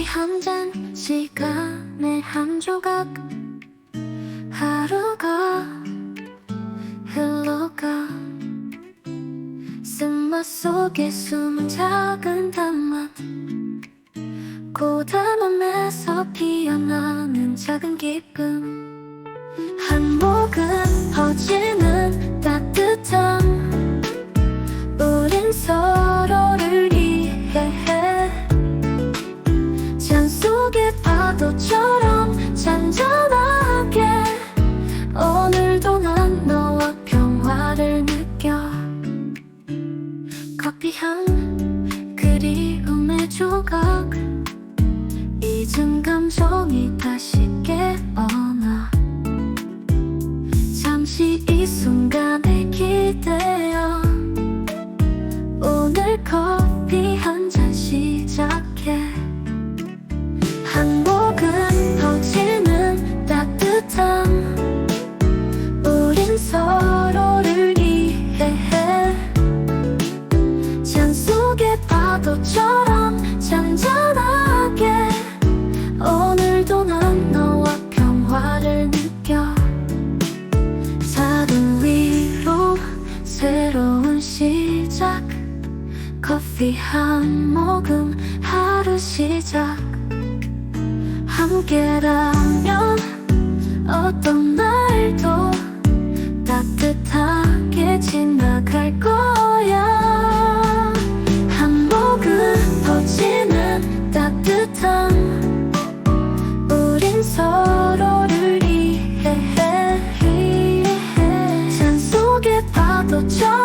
커피 한 잔 시간의 한 조각 하루가 흘러가. 쓴맛 속에 숨은 작은 단맛. 고단함에서 피어나는 작은 기쁨. 한 모금 퍼진 파도처럼 잔잔하게 오늘도 난 너와 평화를 느껴. 커피 향 그리움의 조각. 잊은 감정이 다시 커피 한 모금 하루 시작. 함께라면 어떤 날도 따뜻하게 지나갈 거야. 한 모금 퍼지는 따뜻함 우린 서로를 이해해, 산 속의 파도처럼